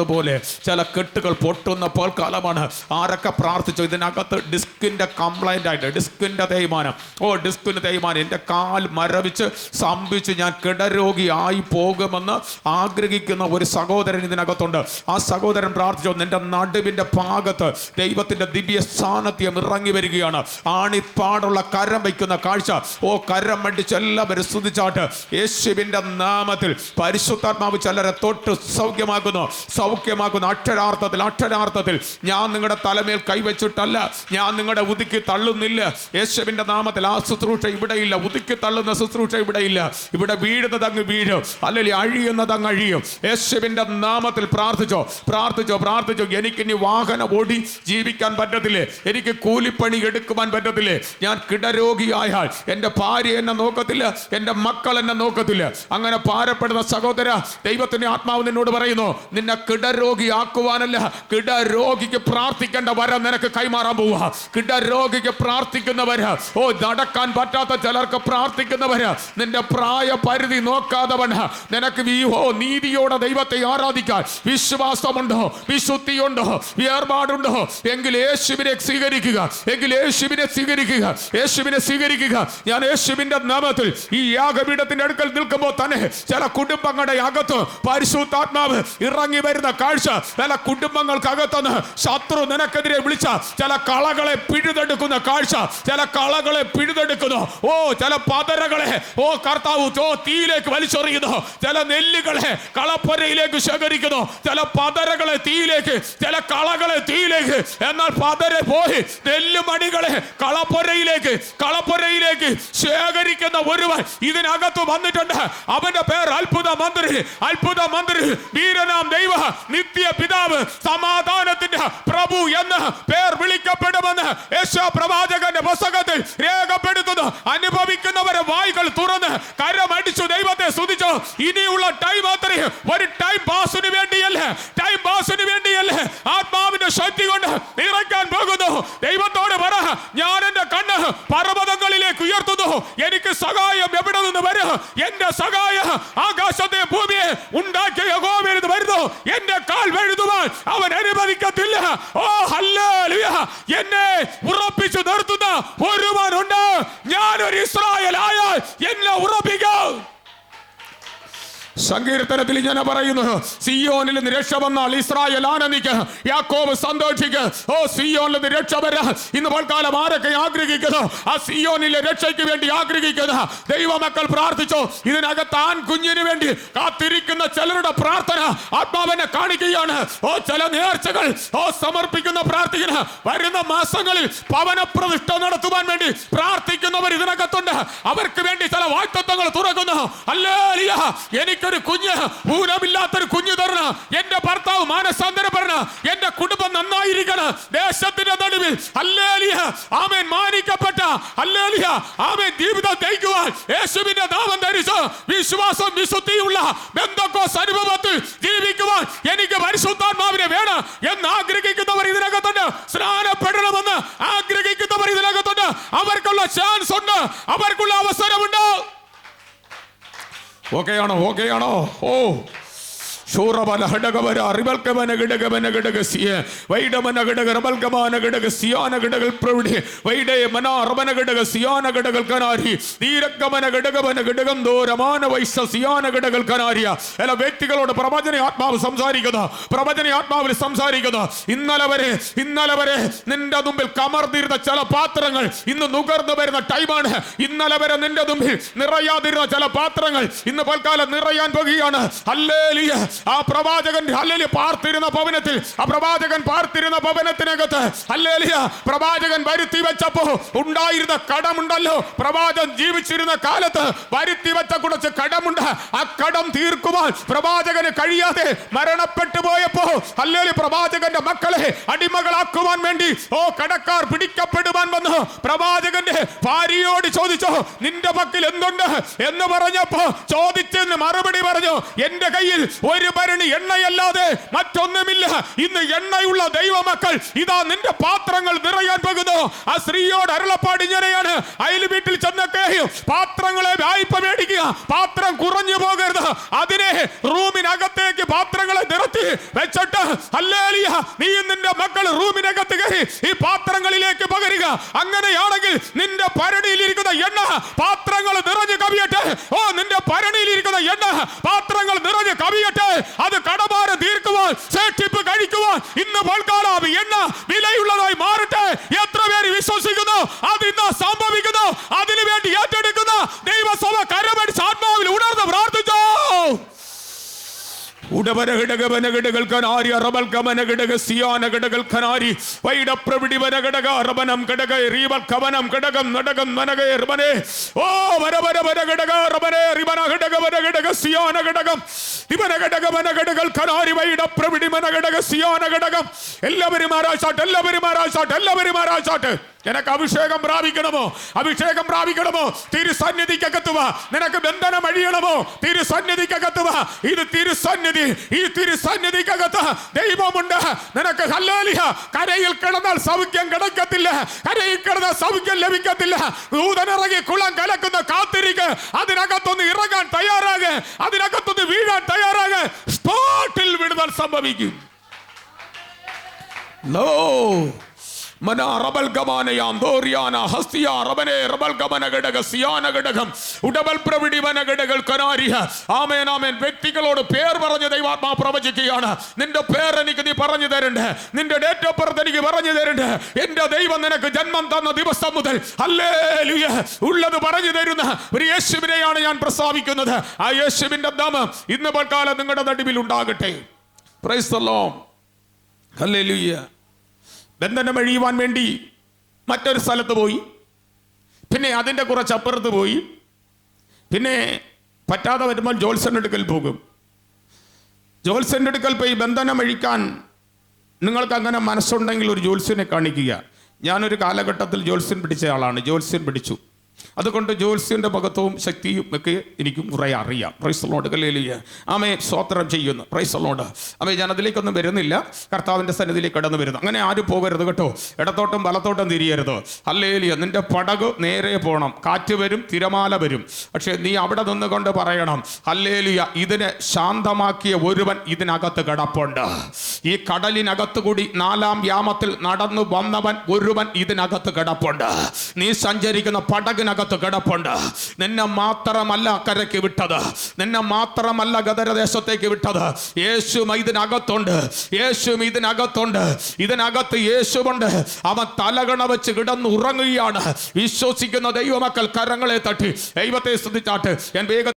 എന്നതുപോലെ ചില കെട്ടുകൾ പൊട്ടുന്നപ്പോൾ കാലമാണ്. ആരൊക്കെ പ്രാർത്ഥിച്ചു ഇതിനകത്ത് ഡിസ്കിന്റെ കംപ്ലൈന്റ് ആയിട്ട് ഡിസ്കിന്റെ തേയ്മാനം. ഓ ഡിസ്കിന്റെ തേയ്മാനം. എന്റെ കാൽ മരവിച്ച് സ്തംഭിച്ച് ഞാൻ കിടരോഗിയായി പോകുമെന്ന് ആഗ്രഹിക്കുന്ന ഒരു സഹോദരൻ ഇതിനകത്തുണ്ട്. ആ സഹോദരൻ പ്രാർത്ഥിച്ചു നിന്റെ നടുവിന്റെ ഭാഗത്ത് ദൈവത്തിന്റെ ദിവ്യ സാന്നിധ്യം ഇറങ്ങി വരികയാണ്. ആണിപ്പാടുള്ള കരം വയ്ക്കുന്ന കാഴ്ച. ഓ കരം മണ്ടിച്ച് എല്ലാവരും സ്തുതിച്ചാട്ട്. യേശുവിന്റെ നാമത്തിൽ പരിശുദ്ധാത്മാവ് ചിലരെ തൊട്ട് സൗഖ്യമാക്കുന്നു. സൗഖ്യമാക്കുന്നു അക്ഷരാർത്ഥത്തിൽ അക്ഷരാർത്ഥത്തിൽ ഞാൻ നിങ്ങളുടെ തലമേൽ കൈവച്ചിട്ടല്ല ഞാൻ നിങ്ങളുടെ ഉതുക്കി തള്ളുന്നില്ല. യേശുവിന്റെ നാമത്തിൽ ആ ശുശ്രൂഷ ഇവിടെയില്ല. ഉതുക്കി തള്ളുന്ന ശുശ്രൂഷ ഇവിടെയില്ല. ഇവിടെ വീഴുന്നത് അങ്ങ് വീഴും. അല്ലെങ്കിൽ അഴിയുന്നത് അങ്ങ് അഴിയും. യേശുവിന്റെ നാമത്തിൽ പ്രാർത്ഥിച്ചോ പ്രാർത്ഥിച്ചോ പ്രാർത്ഥിച്ചോ. എനിക്ക് എനിക്കിനി വാഹനം ഓടി ജീവിക്കാൻ പറ്റത്തില്ലേ? എനിക്ക് കൂലിപ്പണി എടുക്കുവാൻ പറ്റത്തില്ലേ? ഞാൻ കിടരോഗിയായാൽ എന്റെ ഭാര്യ എന്നെ നോക്കത്തില്ല എന്റെ മക്കൾ എന്നെ നോക്കത്തില്ല. അങ്ങനെ പാരപ്പെടുന്ന സഹോദര ദൈവത്തിന്റെ ആത്മാവ് നിന്നോട് പറയുന്നു നിന്നെ കിടരോഗിയാക്കുവാനല്ല. കിടരോഗിക്ക് പ്രാർത്ഥിക്കേണ്ട വരം നിനക്ക് കൈമാറാൻ പോവുക. കിടരോഗിക്ക് പ്രാർത്ഥിക്കുന്നവര് ഓ നടക്കാൻ പറ്റാത്ത ചിലർക്ക് പ്രാർത്ഥിക്കുന്നവര് നിന്റെ പ്രായ പരിധി നോക്കാതവൻ നിനക്ക് ഓ നീതിയോടെ ദൈവത്തെ ആരാധിക്കാൻ വിശ്വാസമുണ്ടോ? വിശുദ്ധിയുണ്ടോ? വേർപാടുണ്ടോ എങ്കിൽ യേശുവിനെ സ്വീകരിക്കുക. എങ്കിൽ യേശുവിനെ സ്വീകരിക്കുക. യേശുവിനെ സ്വീകരിക്കുക. ഞാൻ യേശുവിന്റെ നാമത്തിൽ ഈ യാഗപീഠത്തിന്റെ അടുക്കൽ നിൽക്കുമ്പോൾ തന്നെ ചില കുടുംബങ്ങളുടെ അകത്ത് പരിശുദ്ധാത്മാവ് ഇറങ്ങി വരുന്ന. കാഴ്ച ചില കുടുംബങ്ങൾക്കകത്തുനിന്ന് ശത്രു നിനക്കെതിരെ വിളിച്ച ചില കളകളെ പിഴുതെടുക്കുന്ന കാഴ്ച ചില കളകളെ പിഴുതെടുക്കുന്നു. ഓ ചില പതരകളെ ഓ കർത്താവ് ഓ തീയിലേക്ക് വലിച്ചെറിയുന്നു. ചില നെല്ലുകളെ കളപ്പരയിലേക്ക് ശേഖരിക്കുന്നു. ചില പതരകളെ തീയിലേക്ക് ചില കളകളെ തീയിലേക്ക്. എന്നാൽ പതര പോയി നെല്ലുമണികളെ കളപ്പൊരയിലേക്ക് കളപ്പൊരയിലേക്ക് ശേഖരിക്കുന്ന ഒരുവൻ ഇതിനകത്ത് വന്നിട്ടുണ്ട്. അവന്റെ പേർ അത്ഭുത മന്ത്രി അത്ഭുത മന്ത്രി വീരനാം ദൈവ. നിത്യ പിതാവ് സമാധാനത്തിന്റെ പ്രഭു എന്ന് പേർ വിളിക്കപ്പെടുമെന്ന് യേശോ പ്രവാചകന്റെ പുസ്തകത്തിൽ രേഖപ്പെടുത്തുന്നു. അനുഭവിക്കുന്നവരെ വായികൾ തുറന്ന് കരമടിച്ചു ദൈവത്തെ സ്തുതിച്ചു. ഇനിയുള്ള ടൈം അത്രയും ഒരു ടൈം പാസിന് വേണ്ടിയല്ലേ? ടൈം പാസിന് വേണ്ടിയല്ലേ? ആത്മാവിന്റെ ശക്തി കൊണ്ട് നിറയ്ക്കാൻ പോകുന്നു. ദൈവത്തോട് പറ ഞാൻ എന്റെ കണ്ണ് പർവതങ്ങളിലേക്ക് ഉയർത്തുന്നു. എനിക്ക് സഹായം എവിടെ നിന്ന് വരും? എന്റെ സഹായം ആകാശത്തെ ഭൂമിയെ ഉണ്ടാക്കിയ യഹോവയിൽ നിന്ന് വരുന്നു. എന്റെ കാൽ വഴുതുവാൻ അവൻ അനുവദിക്കത്തില്ല. ഓ ഹല്ലേലൂയ. എന്നെ ഉറപ്പിച്ചു നിർത്തുന്ന ഒരുവനുണ്ട്. ഒരു ഇസ്രായേൽ ആയാൽ എന്നെ ഉറപ്പിക്കും. സങ്കീർത്തനത്തിൽ ഞാൻ പറയുന്നു സിയോനിൽ നിന്ന് രക്ഷ വന്നാൽ ഇസ്രായേൽ ആനന്ദിക്ക് യാക്കോബ് സന്തോഷിക്ക്. ഓ സിയോനിൽ നിന്ന് രക്ഷ വരാ. ഇന്ന് പൽക്കാലം ആരൊക്കെ ആഗ്രഹിക്കുന്നു? ആ സിയോനിലെ രക്ഷയ്ക്ക് വേണ്ടി ആഗ്രഹിക്കുന്ന. ദൈവമക്കൾ പ്രാർത്ഥിച്ചോ ഇതിനകത്ത് ആൺ കുഞ്ഞിന് വേണ്ടി കാത്തിരിക്കുന്ന ചിലരുടെ പ്രാർത്ഥന ആത്മാവനെ കാണിക്കുകയാണ്. ഓ ചില നേർച്ചകൾ ഓ സമർപ്പിക്കുന്ന പ്രാർത്ഥിക്കുന്ന വരുന്ന മാസങ്ങളിൽ പവനപ്രതിഷ്ഠ നടത്തുവാൻ വേണ്ടി പ്രാർത്ഥിക്കുന്നവർ ഇതിനകത്തുണ്ട്. അവർക്ക് വേണ്ടി ചില വാക്തത്വങ്ങൾ തുറക്കുന്നു. അല്ലേ എനിക്കൊരു കുഞ്ഞ് ഊനമില്ലാത്തൊരു കുഞ്ഞ് തരണം. എന്റെ ഭർത്താവ് മാനസാന്തരപ്പെടണം എന്റെ കുടുംബം നന്നായിരിക്കണം. ദേശത്തിന്റെ നടുവിൽ അല്ലേലിയ ആമേൻ മാനിക്കപ്പെട്ട അല്ലേലിയ ആമേൻ ജീവിതം തയ്ക്കുവാൻ യേശുവിന്റെ നാമം ധരിച്ച് വിശ്വാസം വിശുദ്ധിയുള്ള ബന്ധക്കോസ് അനുഭവത്തിൽ ജീവിക്കുവാൻ എനിക്ക് പരിശുദ്ധാത്മാവിനെ വേണം എന്ന് ആഗ്രഹിക്കുന്നവർ ഇതിനകത്തുണ്ട്. സ്നാനപ്പെടണമെന്ന് ആഗ്രഹിക്കുന്നവർ ഇതിനകത്തുണ്ട്. അവർക്കുള്ള ചാൻസ് ഉണ്ട്. അവർക്കുള്ള അവസരമുണ്ട് ഓക്കെയാണോ ഓക്കെയാണോ ഓ. ശൂറബല ഹടകവര അറിവൽക്കമന ഘടകമന ഘടകസിയ വൈഡമന ഘടക റബൽക്കമാന ഘടക സിയാന ഘടകൽ പ്രവിടി വൈഡേ മന അർമന ഘടക സിയാന ഘടകൽ കനാരി നീരക്കമന ഘടകമന ഘടകം ദോരമാന വൈസ സിയാന ഘടകൽ കനാരിയ. അല്ല വ്യക്തികളോട് പ്രവചന ആത്മാവ് സംസാരിക്കുന്നു പ്രവചന ആത്മാവിൽ ചില പാത്രങ്ങൾ ഇന്ന് നുകർന്നു വരുന്ന ടൈമാണ്. ഇന്നലെ വരെ നിന്റെ മുമ്പിൽ ചില പാത്രങ്ങൾ ഇന്ന് പൽക്കാലം നിറയാൻ പോകുകയാണ്. അല്ലേലിയ ആ പ്രവാചകൻ അല്ലേലിയ പാർത്തിരുന്ന ഭവനത്തിൽ ആ പ്രവാചകൻ പാർത്തിരുന്ന ഭവനത്തിനകത്ത് ഹല്ലേലിയ പ്രവാചകൻ വരുത്തി വെച്ചപ്പോ ഉണ്ടായിരുന്ന കടമുണ്ടല്ലോ. പ്രവാചകൻ ജീവിച്ചിരുന്ന കാലത്ത് വരുത്തി വെച്ച കുറച്ച് കടമുണ്ട്. ആ കടം തീർക്കുവാൻ പ്രവാചകന് കഴിയാതെ മരണപ്പെട്ടു പോയപ്പോ അല്ലേലി പ്രവാചകന്റെ മക്കളെ അടിമകളാക്കുവാൻ വേണ്ടി ഓ കടക്കാർ പിടിക്കപ്പെടുവാൻ വന്നു പ്രവാചകന്റെ ഭാര്യയോട് ചോദിച്ചോ നിന്റെ പക്കൽ എന്തുണ്ട്? എന്ന് പറഞ്ഞപ്പോ ചോദിച്ചെന്ന് മറുപടി പറഞ്ഞു എന്റെ കയ്യിൽ ഒരു ഭരണി എണ്ണയല്ലാതെ മറ്റൊന്നുമില്ല. ഇന്ന് എണ്ണയുള്ള ദൈവമക്കൾ ഇതാ നിന്റെ പാത്രങ്ങൾ നിറയാൻ പോകുന്നു. ആ സ്ത്രീയോട് അരുളപ്പാട് ഇങ്ങനെയാണ്. അയൽ വീട്ടിൽ ചെന്നൊക്കെ പാത്രങ്ങളെ വായ്പ മേടിക്കുക. പാത്രം കുറഞ്ഞു പോകരുത്. അതിനെ റൂമിനകത്തേക്ക് പാത്രങ്ങളെ നിറത്തി വെച്ചിട്ട് അല്ലേലിയ നീ നിന്റെ മക്കൾ റൂമിനകത്ത് കയറി ഈ പാത്രങ്ങളിലേക്ക് പകരുക. അങ്ങനെയാണെങ്കിൽ നിന്റെ പരണിയിലിരിക്കുന്ന എണ്ണ പാത്രങ്ങൾ നിറഞ്ഞു കവിയട്ടെ. ഓ നിന്റെ പരണിയിലിരിക്കുന്ന എണ്ണ പാത്രങ്ങൾ നിറഞ്ഞു കവിയട്ടെ. അത് കടഭാരം തീർക്കുവാൻ കഴിക്കുവാൻ ഇന്ന് പോൽക്കാലം എണ്ണ വിലയുള്ളതായി മാറട്ടെ എത്ര പേര് വിശ്വസിക്കുന്നു അത് ഇന്ന് സംഭവിക്കുന്നു അതിനു വേണ്ടി ഏറ്റെടുക്കുന്ന ദൈവസഭ കരമടിച്ച് ആത്മാവിൽ ഉണർന്ന് പ്രാർത്ഥിച്ചോ റീവൽ കവനം ഘടകം നടകം നനക എർമനെ ഓ വരവര വന ഘടക എല്ലാവരും എല്ലാവരും എല്ലാവരും നിനക്ക് അഭിഷേകം പ്രാപിക്കണമോ? അഭിഷേകം പ്രാപിക്കണമോ? തിരുസന്നിധിക്കകത്തുവ നിനക്ക് ബന്ധനം അഴിയണമോ? തിരുസന്നിധിക്കകത്തുവ ഇത് തിരുസന്നിധി. ഈ തിരുസന്നിധിക്കകത്ത് ദൈവമുണ്ട്. നിനക്ക് ഹല്ലേലൂയ. കരയിൽ കിടന്നാൽ സൗഖ്യം കിടക്കത്തില്ല. കരയിൽ കിടന്നാൽ സൗഖ്യം ലഭിക്കത്തില്ല. ദൂതനിറങ്ങി കുളം കലക്കുന്ന കാത്തിരിക്ക്. അതിനകത്തൊന്ന് ഇറങ്ങാൻ തയ്യാറാകെ. അതിനകത്തൊന്ന് വീഴാൻ തയ്യാറാകെ. സ്പോട്ടിൽ വിടുതൽ സംഭവിക്കും. ലോ വ്യക്തികളോട് പേർ പറഞ്ഞ് ദൈവാത്മാ പ്രവചിക്കുകയാണ്. നിന്റെ പേർ എനിക്ക് നീ പറഞ്ഞു തരണ്ട്. നിന്റെ ഡേറ്റ് ഓഫ് ബർത്ത് എനിക്ക് പറഞ്ഞു തരണ്ട്. എന്റെ ദൈവം നിനക്ക് ജന്മം തന്ന ദിവസം മുതൽ. അല്ലേ ഉള്ളത് പറഞ്ഞു തരുന്ന ഒരു യേശുവിനെയാണ് ഞാൻ പ്രസ്താവിക്കുന്നത്. ആ യേശുവിന്റെ നാമം ഇന്ന് പൽക്കാലം നിങ്ങളുടെ നടുവിൽ ഉണ്ടാകട്ടെ. പ്രൈസ്തല്ലോ ഹല്ലേലൂയ. ബന്ധനം അഴിയുവാൻ വേണ്ടി മറ്റൊരു സ്ഥലത്ത് പോയി. പിന്നെ അതിന്റെ കുറച്ച് അപ്പുറത്ത് പോയി. പിന്നെ പറ്റാതെ വരുമ്പോൾ ജോത്സ്യന്റെ അടുക്കൽ പോകും. ജോത്സ്യന്റെ അടുക്കൽ പോയി ബന്ധനം അഴിക്കാൻ നിങ്ങൾക്ക് അങ്ങനെ മനസ്സുണ്ടെങ്കിൽ ഒരു ജോത്സ്യനെ കാണിക്കുക. ഞാനൊരു കാലഘട്ടത്തിൽ ജോത്സ്യൻ പിടിച്ച ആളാണ്. ജോത്സ്യൻ പിടിച്ചു. അതുകൊണ്ട് ജോത്സ്യന്റെ മഹത്വവും ശക്തിയും ഒക്കെ എനിക്കും കുറേ അറിയാം. പ്രൈസലോട് കല്ലേലിയ ആമയെ സ്വോത്രം ചെയ്യുന്നു. പ്രൈസലോട് ആമേ ഞാൻ അതിലേക്കൊന്നും വരുന്നില്ല. കർത്താവിന്റെ സന്നിധിയിലേക്ക് കടന്നു വരുന്നു. അങ്ങനെ ആരും പോകരുത് കേട്ടോ. ഇടത്തോട്ടും വലത്തോട്ടും തിരിയരുത്. അല്ലേലിയ നിന്റെ പടക് നേരെ പോകണം കാറ്റ് വരും തിരമാല വരും. പക്ഷേ നീ അവിടെ നിന്നുകൊണ്ട് പറയണം. അല്ലേലിയ ഇതിനെ ശാന്തമാക്കിയ ഒരുവൻ ഇതിനകത്ത് കിടപ്പുണ്ട്. ഈ കടലിനകത്ത് കൂടി നാലാം യാമത്തിൽ നടന്നു വന്നവൻ ഒരുവൻ ഇതിനകത്ത് കിടപ്പുണ്ട്. നീ സഞ്ചരിക്കുന്ന പടകിനകത്ത് കിടപ്പുണ്ട്. നിന്നെ മാത്രമല്ല അക്കരയ്ക്ക് വിട്ടത്. നിന്നെ മാത്രമല്ല ഗദരദേശത്തേക്ക് വിട്ടത്. യേശു ഇതിനകത്തുണ്ട് യേശു ഇതിനകത്തുണ്ട് ഇതിനകത്ത് യേശുവുണ്ട്. അവൻ തലകണ വെച്ച് കിടന്ന് ഉറങ്ങുകയാണ് വിശ്വസിക്കുന്ന ദൈവമക്കൾ കരങ്ങളെ തട്ടി. ദൈവത്തെ ശ്രദ്ധിച്ചാട്ട് ഞാൻ വേഗം